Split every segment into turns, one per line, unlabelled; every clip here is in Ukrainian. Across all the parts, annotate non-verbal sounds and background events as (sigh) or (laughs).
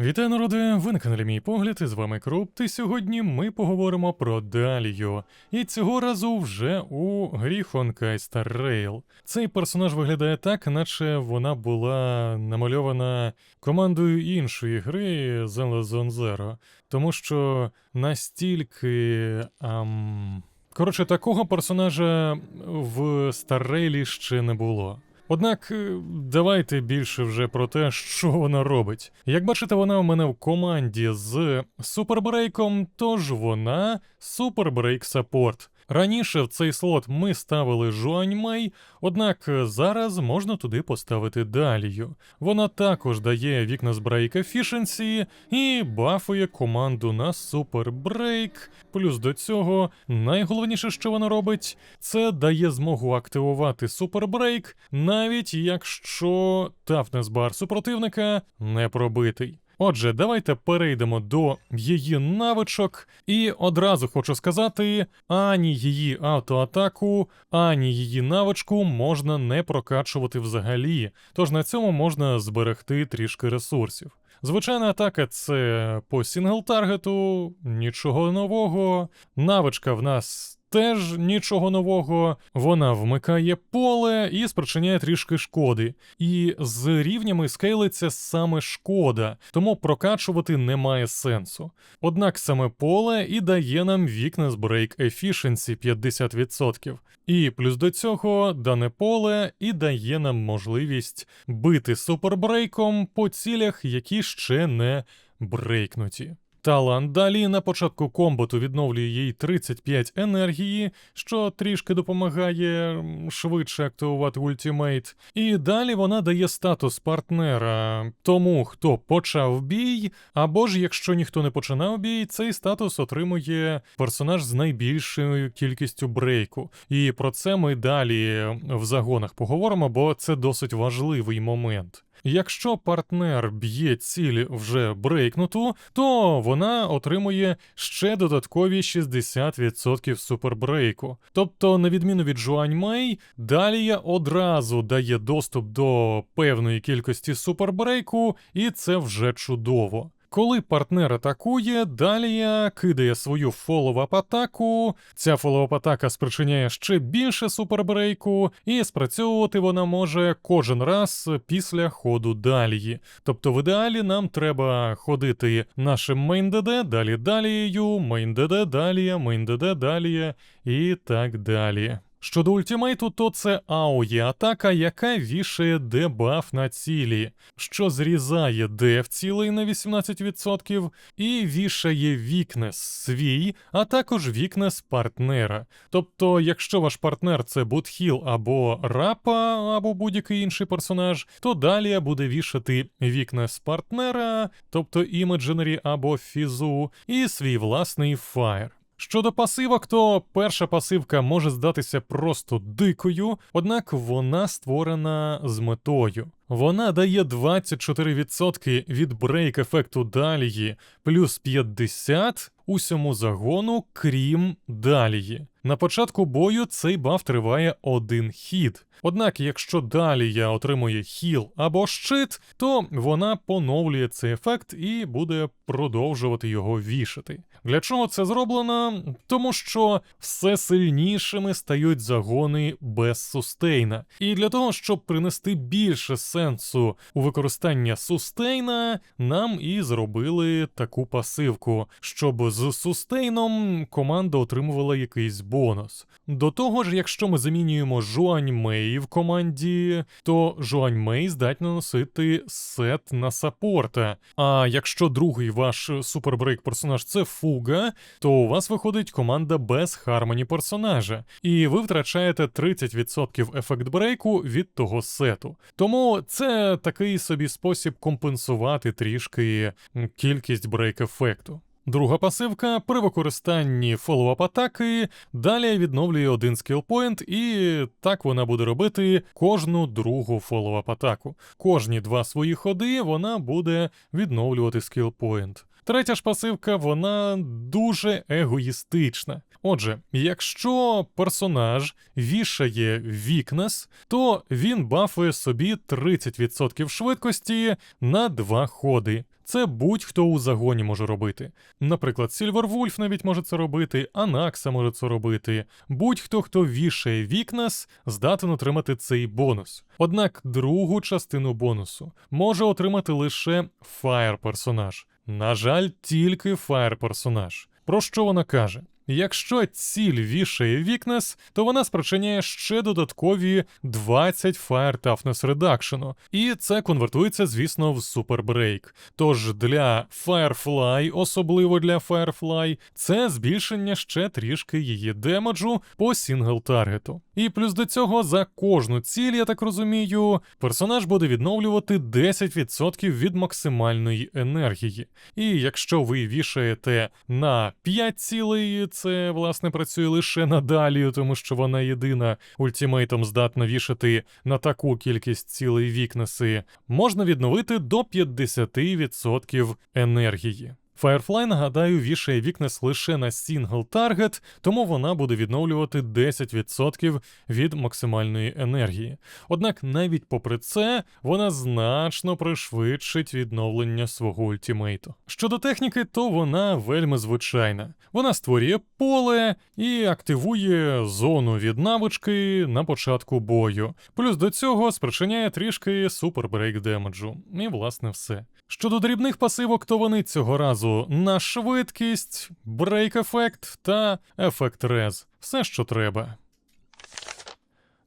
Вітаю, народи! Ви на каналі Мій Погляд, і з вами Крупт, і сьогодні ми поговоримо про Далію. І цього разу вже у грі Honkai Star. Цей персонаж виглядає так, наче вона була намальована командою іншої гри Zone Zero. Тому що настільки. Ам... Коротше, такого персонажа в Rail ще не було. Однак е, давайте більше вже про те, що вона робить. Як бачите, вона у мене в команді з супербрейком, тож вона супербрейк саппорт. Раніше в цей слот ми ставили Жуаньмей, однак зараз можна туди поставити Далію. Вона також дає вікна з брейк Efficiency і бафує команду на супербрейк. Плюс до цього найголовніше, що вона робить, це дає змогу активувати супербрейк, навіть якщо тафнес бар супротивника не пробитий. Отже, давайте перейдемо до її навичок, і одразу хочу сказати: ані її автоатаку, ані її навичку можна не прокачувати взагалі, тож на цьому можна зберегти трішки ресурсів. Звичайна атака це по сінгл-таргету, нічого нового. Навичка в нас теж нічого нового. Вона вмикає поле і спричиняє трішки шкоди. І з рівнями скейлиться саме шкода, тому прокачувати немає сенсу. Однак саме поле і дає нам вікна з Break Efficiency 50%. І плюс до цього дане поле і дає нам можливість бити супербрейком по цілях, які ще не брейкнуті. Талант далі на початку комботу відновлює їй 35 енергії, що трішки допомагає швидше активувати ультимейт. І далі вона дає статус партнера тому, хто почав бій, або ж якщо ніхто не починав бій, цей статус отримує персонаж з найбільшою кількістю брейку. І про це ми далі в загонах поговоримо, бо це досить важливий момент. Якщо партнер б'є ціль вже брейкнуту, то вона отримує ще додаткові 60% супербрейку. Тобто, на відміну від Жуань Мей, Далія одразу дає доступ до певної кількості супербрейку, і це вже чудово. Коли партнер атакує, Далія кидає свою фоллоуап атаку. Ця фоллоуап атака спричиняє ще більше супербрейку, і спрацьовувати вона може кожен раз після ходу Далії. Тобто, в ідеалі нам треба ходити нашим мейн-ДД, далі Далією, мейн-ДД, Далія, мейн-ДД, Далія і так далі. Щодо ультимейту, то це АОЄ атака, яка вішає дебаф на цілі, що зрізає деф цілий на 18% і вішає вікнес свій, а також вікнес партнера. Тобто, якщо ваш партнер це Бутхіл або Рапа, або будь-який інший персонаж, то далі буде вішати вікнес партнера, тобто імедженері або фізу, і свій власний фаєр. Щодо пасивок, то перша пасивка може здатися просто дикою, однак вона створена з метою. Вона дає 24% від брейк ефекту далії, плюс 50 усьому загону, крім далії. На початку бою цей баф триває один хід. Однак, якщо далія отримує хіл або щит, то вона поновлює цей ефект і буде продовжувати його вішати. Для чого це зроблено? Тому що все сильнішими стають загони без сустейна. І для того, щоб принести більше сенсу у використання сустейна, нам і зробили таку пасивку, щоб з сустейном команда отримувала якийсь бонус. До того ж, якщо ми замінюємо Жуань Мей в команді, то Жуань Мей здатна носити сет на саппорта. А якщо другий ваш супербрейк персонаж це фуга, то у вас виходить команда без хармоні персонажа, і ви втрачаєте 30% ефект брейку від того сету. Тому це такий собі спосіб компенсувати трішки кількість брейк ефекту. Друга пасивка при використанні фоллоуап атаки далі відновлює один скілпоінт, і так вона буде робити кожну другу фоллоуап атаку. Кожні два свої ходи вона буде відновлювати скілпоінт. Третя ж пасивка, вона дуже егоїстична. Отже, якщо персонаж вішає вікнес, то він бафує собі 30% швидкості на два ходи. Це будь-хто у загоні може робити. Наприклад, Сільвервульф навіть може це робити, Анакса може це робити. Будь-хто, хто вішає Вікнес, здатен отримати цей бонус. Однак другу частину бонусу може отримати лише фаєр персонаж. На жаль, тільки фаєр персонаж. Про що вона каже? Якщо ціль вішає Вікнес, то вона спричиняє ще додаткові 20 Fire Toughness Reduction, і це конвертується, звісно, в Break. Тож для Firefly, особливо для Firefly, це збільшення ще трішки її демеджу по сінгл таргету. І плюс до цього за кожну ціль, я так розумію, персонаж буде відновлювати 10% від максимальної енергії. І якщо ви вішаєте на 5 цілей, це власне працює лише на Далію, тому що вона єдина ультимейтом здатна вішати на таку кількість цілей вікнеси, можна відновити до 50% енергії. Firefly, нагадаю, вішає вікнес лише на сінгл таргет, тому вона буде відновлювати 10% від максимальної енергії. Однак навіть попри це, вона значно пришвидшить відновлення свого ультимейту. Щодо техніки, то вона вельми звичайна. Вона створює поле і активує зону від навички на початку бою. Плюс до цього спричиняє трішки супербрейк демеджу. І власне все. Щодо дрібних пасивок, то вони цього разу на швидкість, брейк ефект та ефект рез. Все, що треба.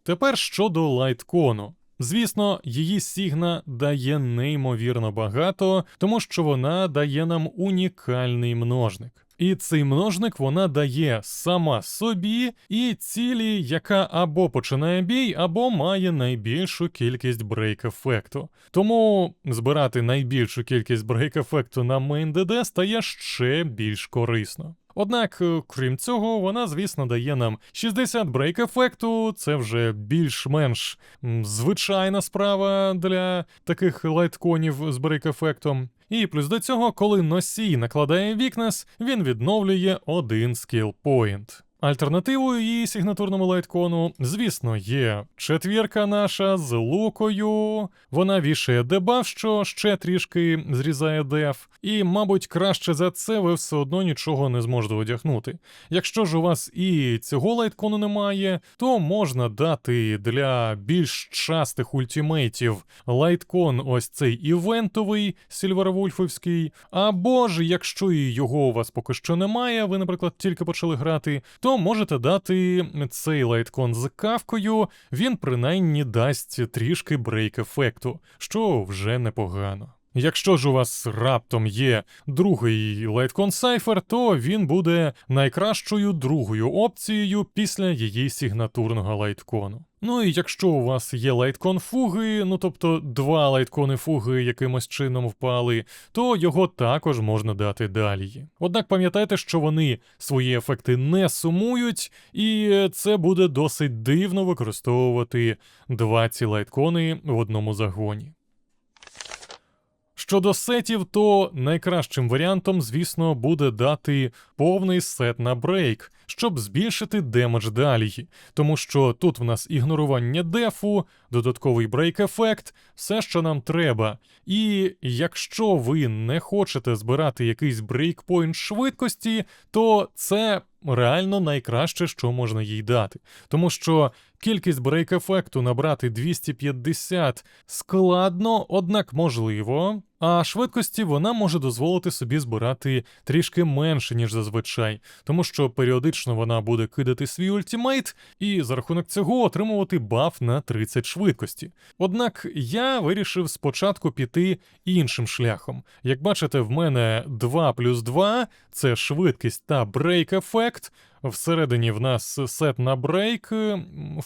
Тепер щодо лайткону. Звісно, її Сігна дає неймовірно багато, тому що вона дає нам унікальний множник. І цей множник вона дає сама собі і цілі, яка або починає бій, або має найбільшу кількість брейк-ефекту. Тому збирати найбільшу кількість брейк-ефекту на мейн ДД стає ще більш корисно. Однак, е, крім цього, вона, звісно, дає нам 60 брейк ефекту, це вже більш-менш звичайна справа для таких лайтконів з брейк ефектом. І плюс до цього, коли носій накладає вікнес, він відновлює один скіл поінт. Альтернативою її сигнатурному лайткону, звісно, є четвірка наша з лукою. Вона вішає дебаф, що ще трішки зрізає деф, і, мабуть, краще за це ви все одно нічого не зможете одягнути. Якщо ж у вас і цього лайткону немає, то можна дати для більш частих ультимейтів лайткон, ось цей івентовий сільвервульфовський. Або ж, якщо і його у вас поки що немає, ви, наприклад, тільки почали грати, то можете дати цей лайткон з кавкою, він принаймні дасть трішки брейк ефекту, що вже непогано. Якщо ж у вас раптом є другий лайткон Cypher, то він буде найкращою другою опцією після її сигнатурного лайткону. Ну і якщо у вас є лайткон фуги, ну тобто два лайткони фуги якимось чином впали, то його також можна дати далі. Однак пам'ятайте, що вони свої ефекти не сумують, і це буде досить дивно використовувати два ці лайткони в одному загоні. Щодо сетів, то найкращим варіантом, звісно, буде дати повний сет на брейк, щоб збільшити демедж далі, тому що тут в нас ігнорування дефу, додатковий брейк-ефект, все, що нам треба. І якщо ви не хочете збирати якийсь брейкпойнт швидкості, то це реально найкраще, що можна їй дати. Тому що кількість брейк-ефекту набрати 250 складно, однак можливо. А швидкості вона може дозволити собі збирати трішки менше, ніж зазвичай, тому що періодично вона буде кидати свій ультимейт і за рахунок цього отримувати баф на 30 швидкості. Однак я вирішив спочатку піти іншим шляхом. Як бачите, в мене 2 плюс 2 це швидкість та брейк-ефект. Всередині в нас сет на брейк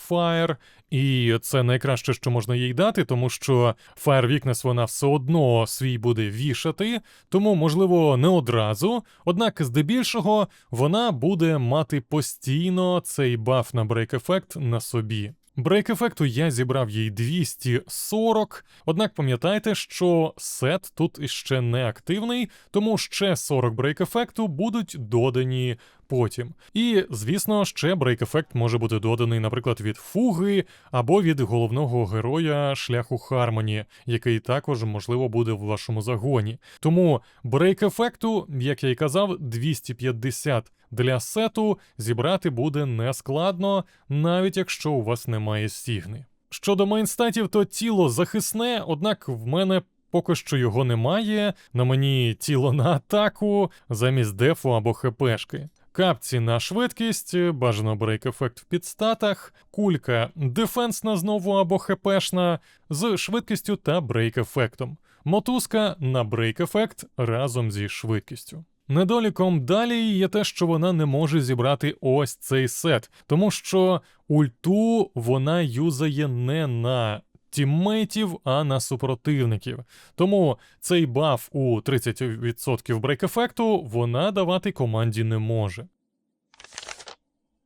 Fire, і це найкраще, що можна їй дати, тому що Fire Weakness вона все одно свій буде вішати, тому, можливо, не одразу. Однак, здебільшого, вона буде мати постійно цей баф на брейк ефект на собі. Брейк ефекту я зібрав їй 240, однак пам'ятайте, що сет тут іще не активний, тому ще 40 брейк ефекту будуть додані потім. І, звісно, ще брейк-ефект може бути доданий, наприклад, від фуги або від головного героя шляху Хармоні, який також можливо буде в вашому загоні. Тому брейк-ефекту, як я й казав, 250 для сету зібрати буде нескладно, навіть якщо у вас немає стігни. Щодо мейнстатів, то тіло захисне, однак в мене поки що його немає. На мені тіло на атаку замість дефу або хпшки. Капці на швидкість, бажано брейк-ефект в підстатах, кулька дефенсна знову або хпшна з швидкістю та брейк-ефектом. Мотузка на брейк-ефект разом зі швидкістю. Недоліком далі є те, що вона не може зібрати ось цей сет, тому що ульту вона юзає не на тіммейтів, а на супротивників. Тому цей баф у 30% брейк-ефекту вона давати команді не може.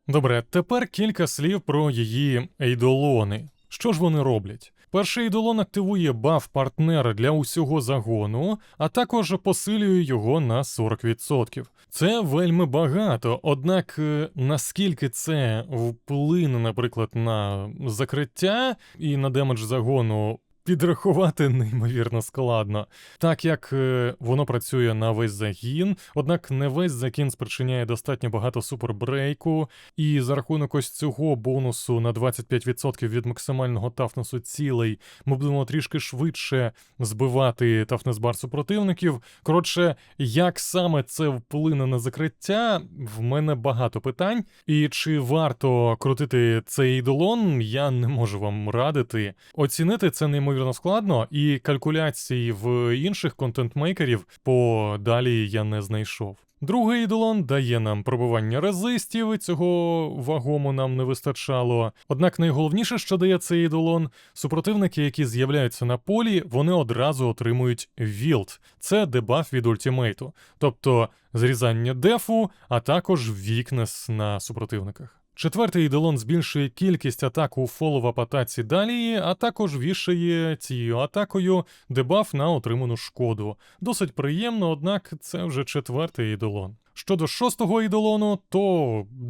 Добре, тепер кілька слів про її ейдолони. Що ж вони роблять? Перший ідолон активує баф партнера для усього загону, а також посилює його на 40%. Це вельми багато, однак е, наскільки це вплине, наприклад, на закриття і на демедж загону. Підрахувати (laughs) неймовірно складно, так як е, воно працює на весь загін, однак не весь загін спричиняє достатньо багато супербрейку, і за рахунок ось цього бонусу на 25% від максимального тафнесу цілей ми будемо трішки швидше збивати тафнес-бар супротивників. Коротше, як саме це вплине на закриття, в мене багато питань. І чи варто крутити цей ідолон, я не можу вам радити. Оцінити це неймовірно складно, і калькуляції в інших контент-мейкерів по далі я не знайшов. Другий ідолон дає нам пробування резистів, і цього вагому нам не вистачало. Однак найголовніше, що дає цей ідолон, супротивники, які з'являються на полі, вони одразу отримують вілд. Це дебаф від ультимейту, тобто зрізання дефу, а також вікнес на супротивниках. Четвертий ідолон збільшує кількість атак у фолова по таці далі, а також вішає цією атакою дебаф на отриману шкоду. Досить приємно, однак це вже четвертий ідолон. Щодо шостого ідолону, то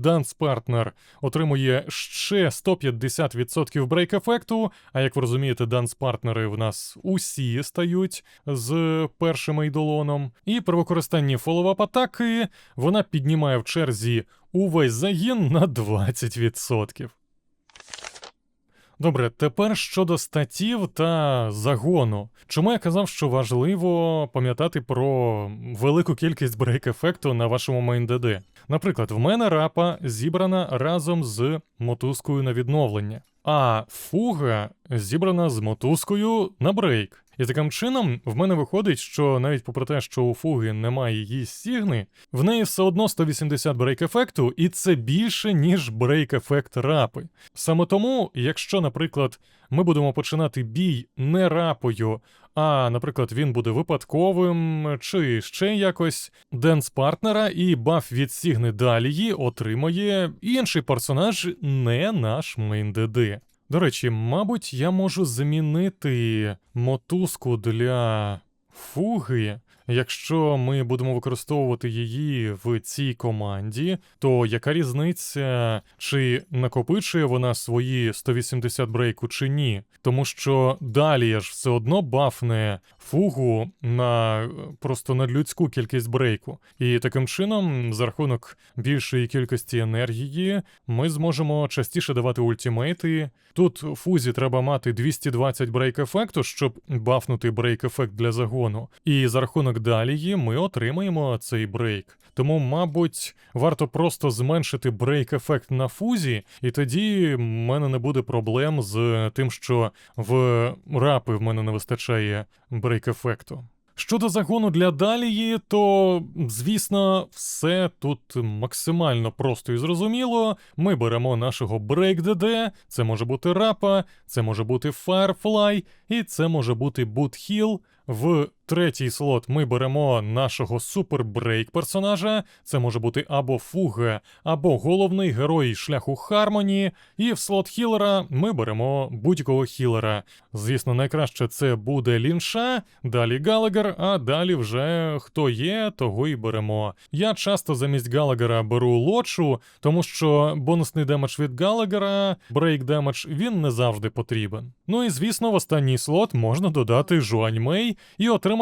Dance Partner отримує ще 150% брейк-ефекту, а як ви розумієте, Dance партнери в нас усі стають з першим ідолоном. І при використанні фоллоуап атаки вона піднімає в черзі увесь загін на 20%. Добре, тепер щодо статів та загону. Чому я казав, що важливо пам'ятати про велику кількість брейк-ефекту на вашому мейн-ДД? Наприклад, в мене рапа зібрана разом з мотузкою на відновлення, а фуга зібрана з мотузкою на брейк. І таким чином в мене виходить, що навіть попри те, що у фуги немає її стігни, в неї все одно 180 брейк-ефекту, і це більше, ніж брейк-ефект рапи. Саме тому, якщо, наприклад, ми будемо починати бій не рапою, а, наприклад, він буде випадковим чи ще якось, денс партнера і баф від Сігни Далії отримає інший персонаж, не наш мейн ДД. До речі, мабуть, я можу замінити мотузку для фуги. Якщо ми будемо використовувати її в цій команді, то яка різниця, чи накопичує вона свої 180 брейку чи ні? Тому що далі ж все одно бафне фугу на просто надлюдську кількість брейку. І таким чином, за рахунок більшої кількості енергії, ми зможемо частіше давати ультимейти. Тут фузі треба мати 220 брейк ефекту, щоб бафнути брейк ефект для загону. І за рахунок далії ми отримаємо цей брейк. Тому, мабуть, варто просто зменшити брейк-ефект на фузі, і тоді в мене не буде проблем з тим, що в рапи в мене не вистачає брейк-ефекту. Щодо загону для Далії, то, звісно, все тут максимально просто і зрозуміло. Ми беремо нашого Break це може бути рапа, це може бути Firefly, і це може бути Boothill в третій слот ми беремо нашого супербрейк персонажа. Це може бути або фуга, або головний герой шляху Хармоні. І в слот хілера ми беремо будь-якого хілера. Звісно, найкраще це буде лінша, далі Галагер, а далі вже хто є, того й беремо. Я часто замість Галагера беру лочу, тому що бонусний демедж від Галагера, брейк демедж, він не завжди потрібен. Ну і звісно, в останній слот можна додати Жуань Мей і отримати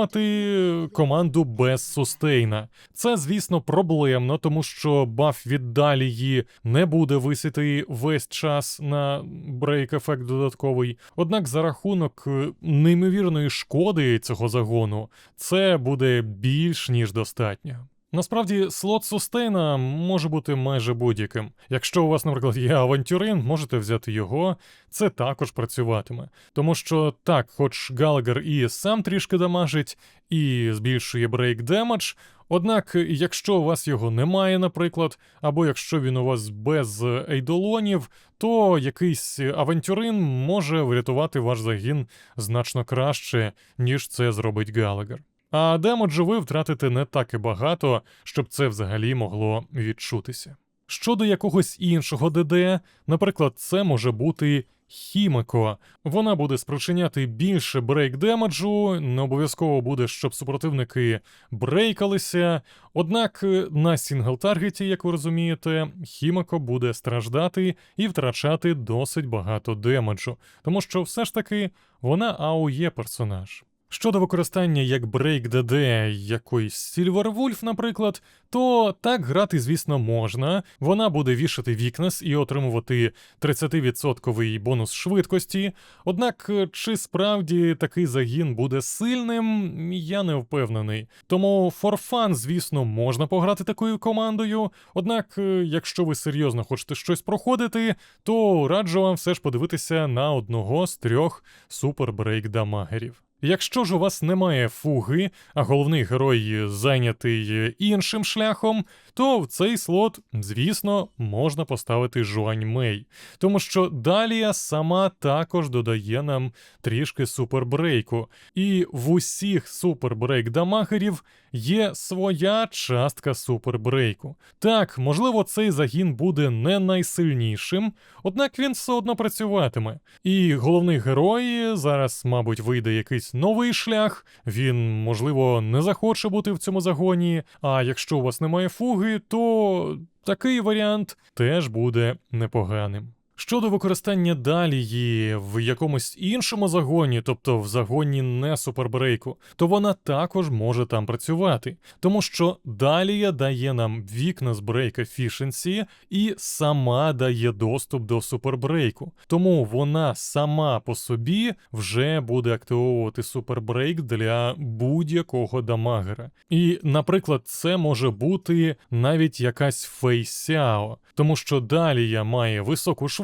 команду без сустейна. Це, звісно, проблемно, тому що баф віддалі її не буде висіти весь час на брейк ефект додатковий. Однак за рахунок е, неймовірної шкоди цього загону, це буде більш ніж достатньо. Насправді, слот сустейна може бути майже будь-яким. Якщо у вас, наприклад, є авантюрин, можете взяти його, це також працюватиме. Тому що так, хоч Галагер і сам трішки дамажить, і збільшує брейк демедж, однак, якщо у вас його немає, наприклад, або якщо він у вас без ейдолонів, то якийсь авантюрин може врятувати ваш загін значно краще, ніж це зробить Галагер. А демеджу ви втратите не так і багато, щоб це взагалі могло відчутися. Щодо якогось іншого ДД, наприклад, це може бути Хімеко. Вона буде спричиняти більше брейк демеджу, не обов'язково буде, щоб супротивники брейкалися. Однак на сінгл-таргеті, як ви розумієте, Хімеко буде страждати і втрачати досить багато демеджу, тому що все ж таки вона АОЄ персонаж. Щодо використання як Break DD якоїсь Silver Wolf, наприклад, то так грати, звісно, можна. Вона буде вішати вікнес і отримувати 30% бонус швидкості. Однак, чи справді такий загін буде сильним, я не впевнений. Тому for fun, звісно, можна пограти такою командою. Однак, е, якщо ви серйозно хочете щось проходити, то раджу вам все ж подивитися на одного з трьох супер-брейк-дамагерів. Якщо ж у вас немає фуги, а головний герой зайнятий іншим шляхом, то в цей слот, звісно, можна поставити Жуань Мей, тому що Далія сама також додає нам трішки супербрейку, і в усіх супербрейк дамагерів є своя частка супербрейку. Так, можливо, цей загін буде не найсильнішим, однак він все одно працюватиме. І головний герой зараз, мабуть, вийде якийсь новий шлях. Він, можливо, не захоче бути в цьому загоні. А якщо у вас немає фуги, то такий варіант теж буде непоганим. Щодо використання далії в якомусь іншому загоні, тобто в загоні не супербрейку, то вона також може там працювати, тому що далія дає нам вікна з брейк efficiency і сама дає доступ до супербрейку. Тому вона сама по собі вже буде активовувати супербрейк для будь-якого дамагера. І, наприклад, це може бути навіть якась фейсяо, тому що далія має високу швидкість,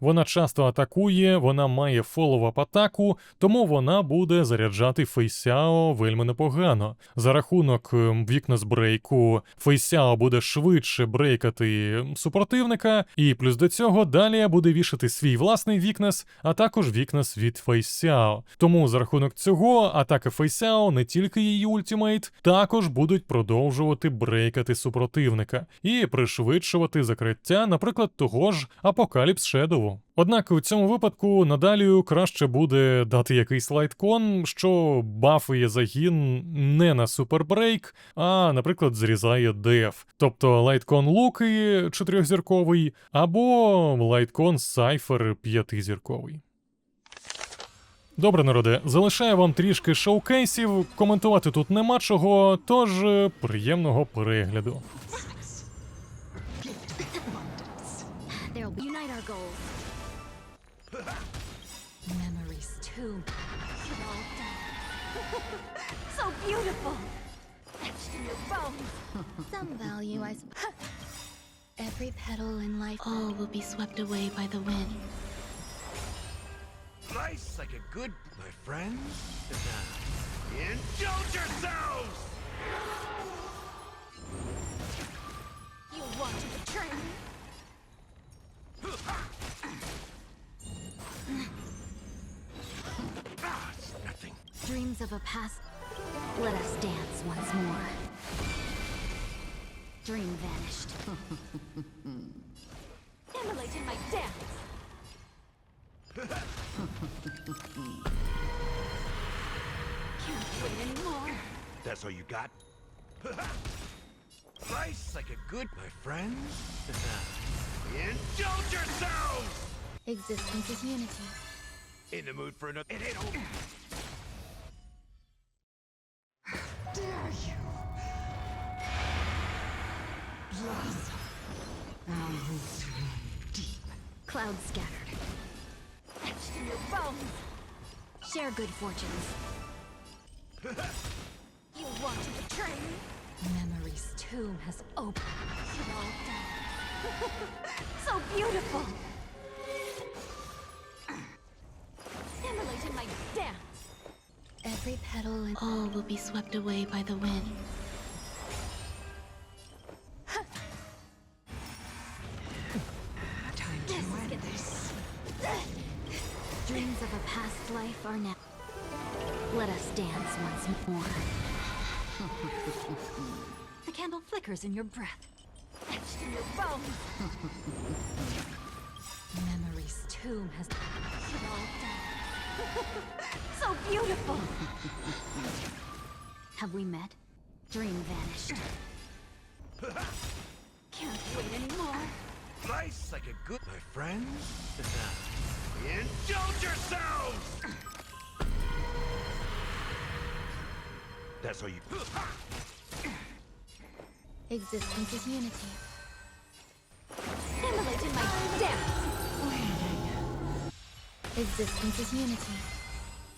вона часто атакує, вона має фоллоуап атаку, тому вона буде заряджати Фейсяо вельми непогано. За рахунок ем, вікна з брейку Фейсяо буде швидше брейкати супротивника, і плюс до цього далія буде вішати свій власний вікнес, а також вікнес від Фейсяо. Тому за рахунок цього атаки Фейсяо, не тільки її ультимейт, також будуть продовжувати брейкати супротивника і пришвидшувати закриття, наприклад, того ж Апокаліпс Shadow. Однак у цьому випадку надалі краще буде дати якийсь лайткон, що бафує загін не на супербрейк, а, наприклад, зрізає деф. Тобто лайткон Луки чотирьохзірковий, або лайткон Сайфер п'ятизірковий. Добре, народе, залишаю вам трішки шоукейсів. Коментувати тут нема чого, тож е, приємного перегляду.
They'll unite our goals. Memories too. You're all done. so beautiful. Etched in your bones. Some value, I suppose. (laughs) Every petal in life.
All will be swept away by the wind.
Nice like a good, my friends. (laughs) Indulge yourselves!
You want to betray me?
Ah, it's nothing.
Dreams of a past. Let us dance once more. Dream vanished. (laughs) Immolate in my dance! (laughs) Can't wait anymore.
That's all you got? Slice like a good, my friends. (laughs) Indulge yourselves!
Existence is unity.
In the mood for another. It ain't over.
Dare you? Blossom. Our roots run deep. Clouds scattered. Etched in your bones. Share good fortunes. (laughs) you want to betray me? Memory's tomb has opened. It all dies. so beautiful. Immolate in my dance. Every petal and
All will be swept away by the wind. (laughs)
Time to end this. (laughs) Dreams of a past life are now. Let us dance once more. (laughs) the candle flickers in your breath, etched in your bones. (laughs) Memory's tomb has it all died. so beautiful. Have we met? Dream vanished. (laughs) Can't wait anymore.
Slice like a good, my friends. (laughs) Indulge yourselves! That's all you.
Existence is unity. Immolate in my dance! Existence is unity.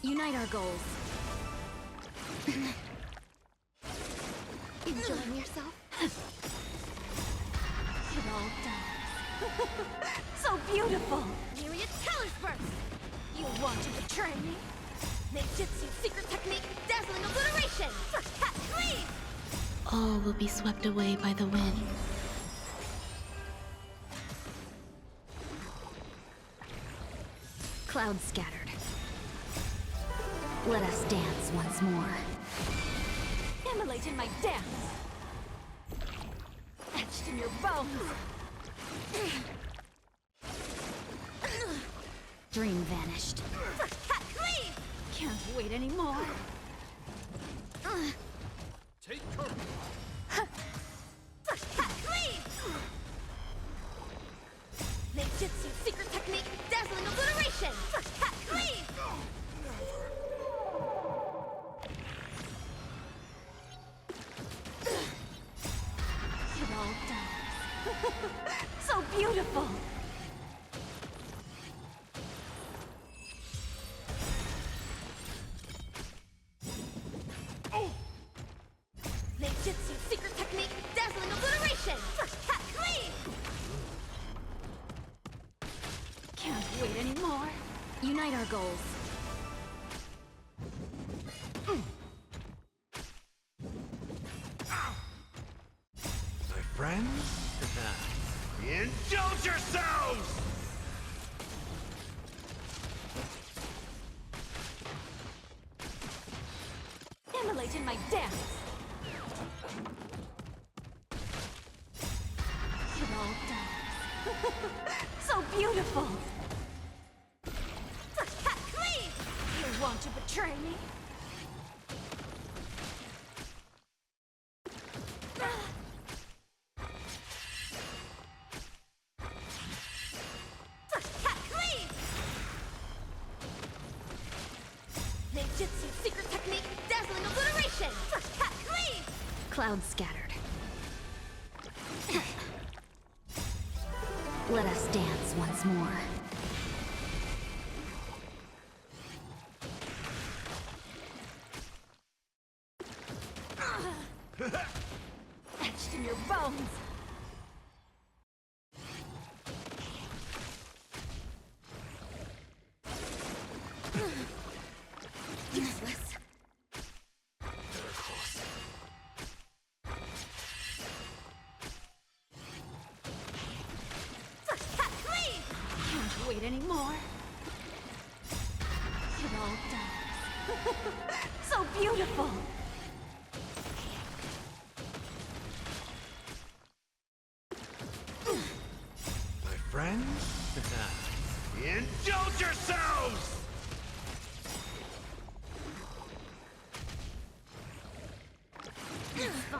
Unite our goals. Enjoying yourself? it all dies. (laughs) so beautiful! Myriad colors burst! You want to betray me? Ninjutsu secret technique, dazzling obliteration! First cut, cleave!
All will be swept away by the wind.
Clouds scattered. Let us dance once more. Immolate in my dance! Etched in your bones! Dream vanished. First cut, cleave! Can't wait anymore.
Take cover.
Wait anymore. Unite our goals. Clouds scattered. (coughs) Let us dance once more.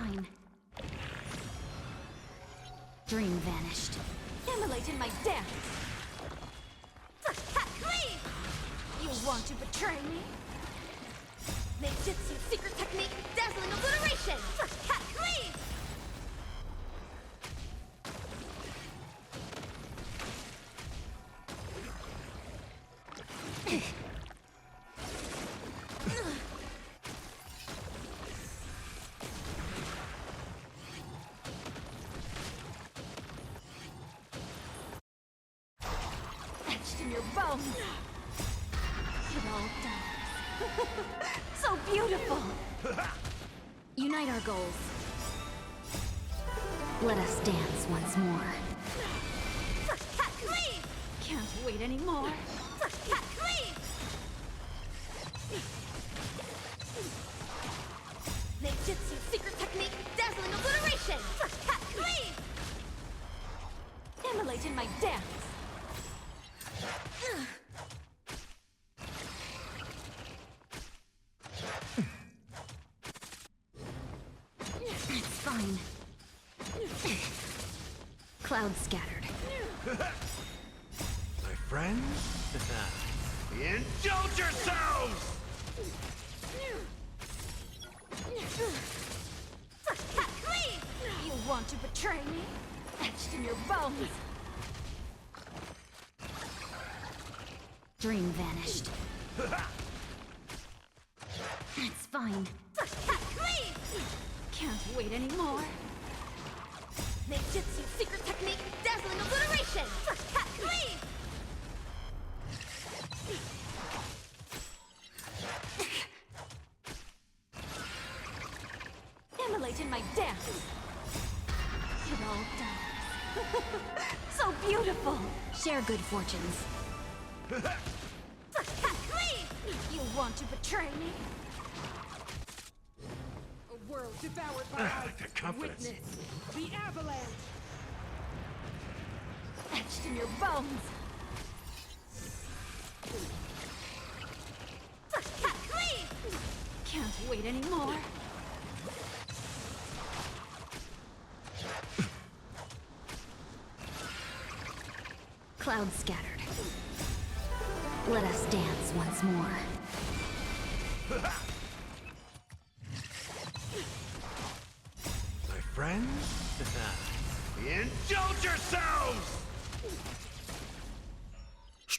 Fine. Dream vanished. Immolate in my dance. You want to betray me? Make Ninjutsu secret technique, dazzling obliteration. Etched goals. Let us dance once more. Can't wait anymore. Ninjutsu secret technique, dazzling obliteration. Immolate in my dance. It's fine. Cloud scattered. (laughs)
My friends? (laughs) Indulge yourselves!
You want to betray me? Etched in your bones. Dream vanished. It's fine. (laughs) Can't wait anymore. Ninjutsu secret technique, dazzling obliteration. Immolate in my dance. It all dies. (laughs) so beautiful. Share good fortunes. Clouds scattered. Let us dance once more. (laughs)
My friends? (laughs) Indulge yourselves!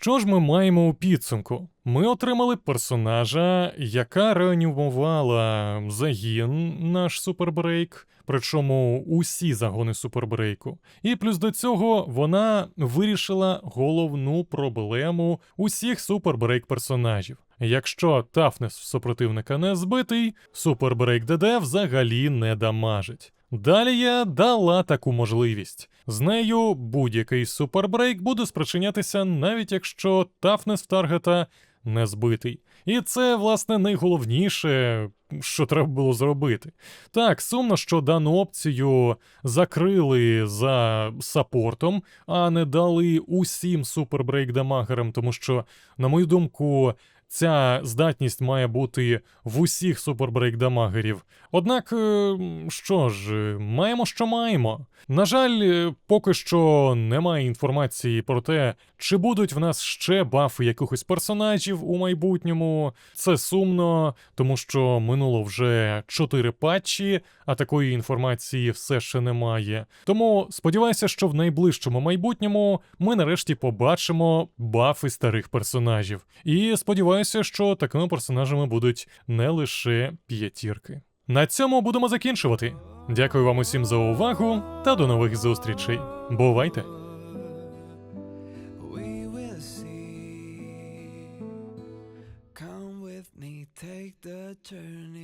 Що ж ми маємо у підсумку? Ми отримали персонажа, яка реанімувала загін наш супербрейк, причому усі загони супербрейку. І плюс до цього вона вирішила головну проблему усіх супербрейк персонажів. Якщо тафнес супротивника не збитий, супербрейк ДД взагалі не дамажить. Далі я дала таку можливість. З нею будь-який супербрейк буде спричинятися, навіть якщо тафнес таргета не збитий. І це, власне, найголовніше, що треба було зробити. Так, сумно, що дану опцію закрили за саппортом, а не дали усім супербрейк-дамагерам, тому що, на мою думку, Ця здатність має бути в усіх супербрейк-дамагерів. Однак, е, що ж, маємо, що маємо. На жаль, е, поки що немає інформації про те, чи будуть в нас ще бафи якихось персонажів у майбутньому. Це сумно, тому що минуло вже 4 патчі, а такої інформації все ще немає. Тому сподіваюся, що в найближчому майбутньому ми нарешті побачимо бафи старих персонажів. І сподіваюся, що такими персонажами будуть не лише п'ятірки. На цьому будемо закінчувати. Дякую вам усім за увагу та до нових зустрічей. Бувайте!
we